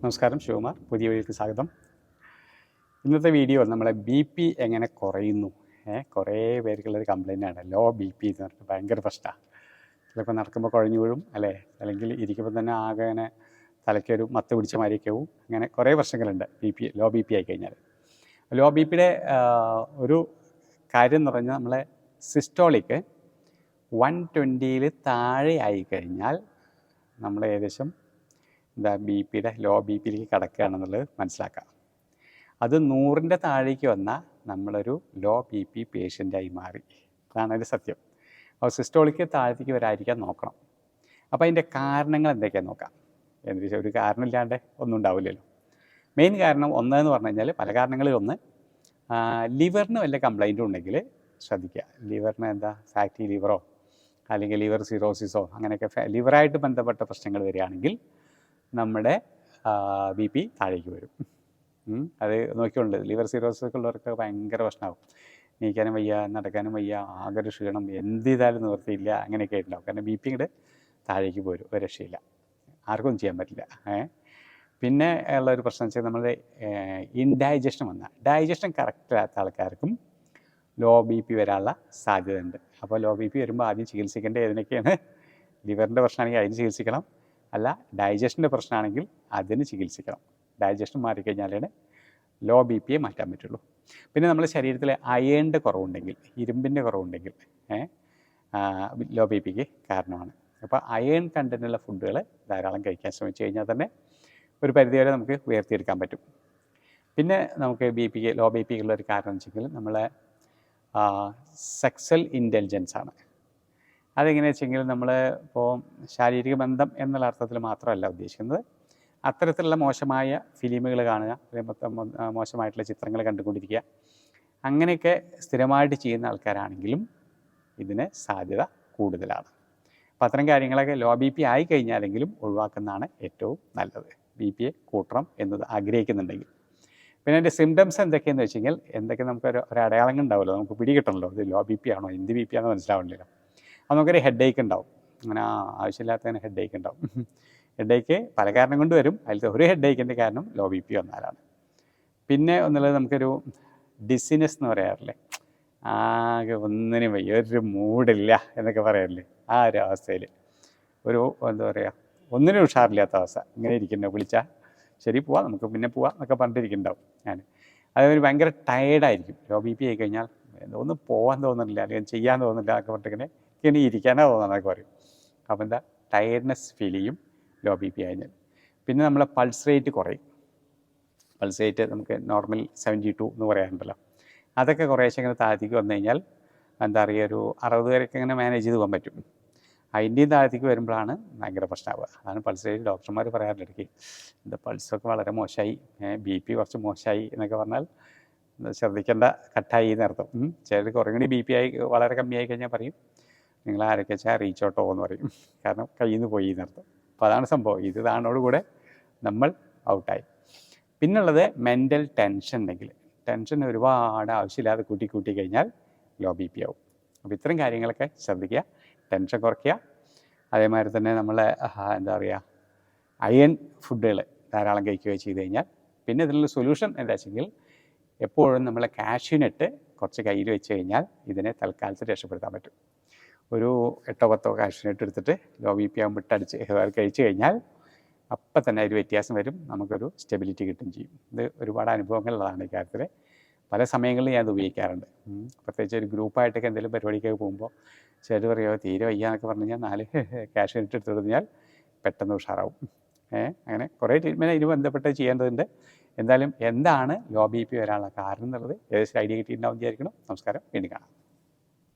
നമസ്കാരം ശിവകുമാർ. പുതിയ വഴിക്ക് സ്വാഗതം. ഇന്നത്തെ വീഡിയോ നമ്മളെ ബി പി എങ്ങനെ കുറയുന്നു? ഏഹ് കുറേ പേർക്കുള്ളൊരു ആണ്. ലോ ബി പി എന്ന് പറഞ്ഞാൽ ഭയങ്കര പ്രശ്നമാണ് ചിലപ്പോൾ നടക്കുമ്പോൾ കുഴഞ്ഞു വീഴും അല്ലേ? അല്ലെങ്കിൽ ഇരിക്കുമ്പോൾ തന്നെ ആകെ അങ്ങനെ തലയ്ക്കൊരു മത്ത് പിടിച്ച മാതിരിയൊക്കെ പോവും അങ്ങനെ കുറേ പ്രശ്നങ്ങളുണ്ട് B P low B P ആയി കഴിഞ്ഞാൽ ലോ ബി പിയുടെ ഒരു കാര്യം എന്ന് പറഞ്ഞാൽ നമ്മളെ സിസ്റ്റോളിക്ക് വൺ ട്വന്റിയിൽ താഴെ ആയി കഴിഞ്ഞാൽ നമ്മൾ ഏകദേശം എന്താ ബി പിയുടെ ലോ ബി പിയിലേക്ക് കടക്കുകയാണെന്നുള്ളത് മനസ്സിലാക്കാം. അത് നൂറിന്റെ താഴേക്ക് വന്നാൽ നമ്മളൊരു ലോ ബി പി പേഷ്യന്റായി മാറി. അതാണ് അതിന്റെ സത്യം. അപ്പോൾ സിസ്റ്റോളിക്ക് താഴത്തേക്ക് വരാതിരിക്കാൻ നോക്കണം. അപ്പോൾ അതിന്റെ കാരണങ്ങൾ എന്തൊക്കെയാണ് നോക്കാം. എന്ന് വെച്ചാൽ ഒരു കാരണമില്ലാണ്ട് ഒന്നും ഉണ്ടാവില്ലല്ലോ. മെയിൻ കാരണം ഒന്നെന്ന് പറഞ്ഞു കഴിഞ്ഞാൽ പല കാരണങ്ങളിൽ ഒന്ന് ലിവറിന് വല്ല കംപ്ലൈന്റും ഉണ്ടെങ്കിൽ ശ്രദ്ധിക്കുക. ലിവറിന് എന്താ ഫാറ്റി ലിവറോ അല്ലെങ്കിൽ ലിവർ സിറോസിസോ അങ്ങനെയൊക്കെ ലിവറായിട്ട് ബന്ധപ്പെട്ട പ്രശ്നങ്ങൾ വരികയാണെങ്കിൽ നമ്മുടെ ബി പി താഴേക്ക് വരും. അത് നോക്കിയുണ്ട് ലിവർ സിറോസിസ് ഉള്ളവർക്ക് ഭയങ്കര പ്രശ്നമാകും നീക്കാനും വയ്യ നടക്കാനും വയ്യ ആകെ ഒരു ക്ഷീണം. എന്ത് ചെയ്താലും നിവർത്തിയില്ല അങ്ങനെയൊക്കെ ഉണ്ടാവും കാരണം ബി പി ഇങ്ങോട്ട് താഴേക്ക് പോരും ഒരു രക്ഷയില്ല. ആർക്കും ചെയ്യാൻ പറ്റില്ല പിന്നെ ഉള്ള ഒരു പ്രശ്നം വെച്ചാൽ നമ്മുടെ ഇൻഡൈജഷൻ വന്നാൽ ഡൈജഷൻ കറക്റ്റ് അല്ലാത്ത ആൾക്കാർക്കും ലോ ബി പി വരാനുള്ള സാധ്യത ഉണ്ട് അപ്പോൾ ലോ ബി പി വരുമ്പോൾ ആദ്യം ചികിത്സിക്കേണ്ട ഏതിനൊക്കെയാണ്? ലിവറിന്റെ പ്രശ്നമാണെങ്കിൽ അതിന് ചികിത്സിക്കണം. അല്ല ഡൈജഷന്റെ പ്രശ്നമാണെങ്കിൽ അതിന് ചികിത്സിക്കണം. ഡൈജഷൻ മാറിക്കഴിഞ്ഞാലാണ് ലോ ബി പിയെ മാറ്റാൻ പറ്റുള്ളൂ. പിന്നെ നമ്മുടെ ശരീരത്തിൽ അയേണിന്റെ കുറവുണ്ടെങ്കിൽ ഇരുമ്പിന്റെ കുറവുണ്ടെങ്കിൽ ലോ ബി പിക്ക് കാരണമാണ്. അപ്പോൾ അയേൺ കണ്ടന്റുള്ള ഫുഡുകൾ ധാരാളം കഴിക്കാൻ ശ്രമിച്ചു കഴിഞ്ഞാൽ തന്നെ ഒരു പരിധിവരെ നമുക്ക് ഉയർത്തിയെടുക്കാൻ പറ്റും. പിന്നെ നമുക്ക് ബി പിക്ക് ലോ ബി പിക്കുള്ള ഒരു കാരണം വെച്ചെങ്കിൽ നമ്മളെ സെക്സൽ ഇന്റലിജൻസ് ആണ്. അതെങ്ങനെയാ വെച്ചെങ്കിൽ നമ്മൾ ഇപ്പോൾ ശാരീരിക ബന്ധം എന്നുള്ള അർത്ഥത്തിൽ മാത്രമല്ല ഉദ്ദേശിക്കുന്നത്. അത്തരത്തിലുള്ള മോശമായ ഫിലിമുകൾ കാണുക മോശമായിട്ടുള്ള ചിത്രങ്ങൾ കണ്ടുകൊണ്ടിരിക്കുക. അങ്ങനെയൊക്കെ സ്ഥിരമായിട്ട് ചെയ്യുന്ന ആൾക്കാരാണെങ്കിലും ഇതിന് സാധ്യത കൂടുതലാണ്. അപ്പോൾ അത്തരം കാര്യങ്ങളൊക്കെ ലോ ബി പി ആയി കഴിഞ്ഞാലെങ്കിലും ഒഴിവാക്കുന്നതാണ് ഏറ്റവും നല്ലത്. ബി എ കൂട്ടണം എന്നത് ആഗ്രഹിക്കുന്നുണ്ടെങ്കിൽ. പിന്നെ അതിന്റെ സിംറ്റംസ് എന്തൊക്കെയെന്ന് വെച്ച് എന്തൊക്കെ നമുക്ക് ഒരു അടയാളങ്ങൾ ഉണ്ടാവുമല്ലോ? നമുക്ക് പിടികിട്ടണമല്ലോ ഇത് ലോ ബി പി ആണോ? എന്ത് ബി പി ആണോ മനസ്സിലാവണില്ലല്ലോ. അപ്പോൾ നമുക്കൊരു ഹെഡ് ഏക്ക് ഉണ്ടാവും. അങ്ങനെ ആവശ്യമില്ലാത്തതിന് ഹെഡ് ഏക്ക് ഉണ്ടാവും. ഹെഡ് ഏക്ക് പല കാരണം കൊണ്ട് വരും. അതിലത്തെ ഒരു ഹെഡ് ഏക്കിന്റെ കാരണം ലോ ബി പി വന്നാലാണ്. പിന്നെ ഒന്നുള്ളത് നമുക്കൊരു ഡിസിനെസ് എന്ന് പറയാറില്ലേ? ആകെ ഒന്നിനും വയ്യ. ഒരു മൂഡില്ല എന്നൊക്കെ പറയാറില്ലേ? ആ ഒരു അവസ്ഥയിൽ ഒരു എന്താ പറയുക ഒന്നിനും ഉഷാറില്ലാത്ത അവസ്ഥ. ഇങ്ങനെ ഇരിക്കുന്നുണ്ടോ വിളിച്ചാൽ ശരി പോവാം. നമുക്ക് പിന്നെ പോവാം എന്നൊക്കെ പറഞ്ഞിരിക്കുന്നുണ്ടാവും ഞാൻ അതേപോലെ ഭയങ്കര ടയേർഡായിരിക്കും ലോ ബി പി ആയി കഴിഞ്ഞാൽ ഒന്നും പോകാൻ തോന്നുന്നില്ല അല്ലെങ്കിൽ ചെയ്യാൻ തോന്നുന്നില്ല എന്നൊക്കെ പറഞ്ഞിട്ടിങ്ങനെ ഇങ്ങനെ ഇരിക്കാനാ തോന്നണമെന്നൊക്കെ പറയും. അപ്പോൾ എന്താ? ടയർഡ്നെസ് ഫീൽ ചെയ്യും ലോ ബി പി ആയതിനാൽ. പിന്നെ നമ്മളെ പൾസ് റേറ്റ് കുറയും. പൾസ് റേറ്റ് നമുക്ക് നോർമൽ സെവന്റി ടു എന്ന് പറയാറുണ്ടല്ലോ. അതൊക്കെ കുറേശ്ശെ ഇങ്ങനെ താഴത്തേക്ക് വന്നു കഴിഞ്ഞാൽ എന്താ പറയുക ഒരു അറുപത് വരെയൊക്കെ ഇങ്ങനെ മാനേജ് ചെയ്ത് പോകാൻ പറ്റും. അതിന്റെയും താഴത്തേക്ക് വരുമ്പോഴാണ് ഭയങ്കര പ്രശ്നമാവുക. അതാണ് പൾസ് റേറ്റ് ഡോക്ടർമാർ പറയാറുണ്ട് ഇടയ്ക്ക്. എന്താ പൾസൊക്കെ വളരെ മോശമായി. ബി പി കുറച്ച് മോശമായി എന്നൊക്കെ പറഞ്ഞാൽ ശ്രദ്ധിക്കേണ്ട കട്ടായി എന്നർത്ഥം. ചിലർ കുറേ കൂടി ബി പി ആയി വളരെ കമ്മിയായി കഴിഞ്ഞാൽ പറയും. നിങ്ങൾ ആരൊക്കെ വെച്ചാൽ റീച്ച് ഔട്ടോ എന്ന് പറയും. കാരണം കയ്യിൽ നിന്ന് പോയി എന്നർത്ഥം അപ്പോൾ അതാണ് സംഭവം. ഇത് ഇതാണോടുകൂടെ നമ്മൾ ഔട്ടായി പിന്നുള്ളത് മെന്റൽ ടെൻഷൻ ഉണ്ടെങ്കിൽ. ടെൻഷൻ ഒരുപാട് ആവശ്യമില്ലാതെ കൂട്ടി കൂട്ടി കഴിഞ്ഞാൽ ലോ ബി പി ആവും. അപ്പോൾ ഇത്തരം കാര്യങ്ങളൊക്കെ ശ്രദ്ധിക്കുക. ടെൻഷൻ കുറയ്ക്കുക. അതേമാതിരി തന്നെ നമ്മൾ എന്താ പറയുക അയൺ ഫുഡുകൾ ധാരാളം കഴിക്കുകയോ ചെയ്ത് കഴിഞ്ഞാൽ പിന്നെ ഇതിനുള്ള സൊല്യൂഷൻ എന്താ വെച്ചെങ്കിൽ എപ്പോഴും നമ്മൾ കാഷ്യൂനിട്ട് കുറച്ച് കയ്യിൽ വെച്ച് കഴിഞ്ഞാൽ ഇതിനെ തൽക്കാലത്ത് രക്ഷപ്പെടുത്താൻ പറ്റും. ഒരു എട്ടോ പത്തോ കാഷ്യൂനട്ട് എടുത്തിട്ട് ലോ ബി പി ആകുമ്പോൾ ഇട്ടടിച്ച് കഴിച്ചു കഴിഞ്ഞാൽ അപ്പം തന്നെ ഒരു വ്യത്യാസം വരും നമുക്കൊരു സ്റ്റെബിലിറ്റി കിട്ടും ചെയ്യും. ഇത് ഒരുപാട് അനുഭവങ്ങളുള്ളതാണ് ഈ കാര്യത്തിൽ പല ഞാൻ ഇത് ഉപയോഗിക്കാറുണ്ട്. പ്രത്യേകിച്ച് ഒരു ഗ്രൂപ്പായിട്ടൊക്കെ എന്തെങ്കിലും പരിപാടിക്കൊക്കെ പോകുമ്പോൾ ചിലർ പറയുമോ തീരെ വയ്യ എന്നൊക്കെ പറഞ്ഞു കഴിഞ്ഞാൽ നാല് ക്യാഷ് ഇട്ട് എടുത്തു കഴിഞ്ഞാൽ പെട്ടെന്ന് ഉഷാറാവും. ഏഹ് അങ്ങനെ കുറേ ട്രീറ്റ്മെന്റ് ഇതിന് ബന്ധപ്പെട്ട് ചെയ്യേണ്ടതുണ്ട്. എന്തായാലും എന്താണ് ലോ ബി പി വരാനുള്ള കാരണം എന്നുള്ളത് ഏകദേശം ഐഡിയ കിട്ടിയിട്ടുണ്ടാവും വിചാരിക്കണം നമസ്കാരം. വീണ്ടും കാണാം.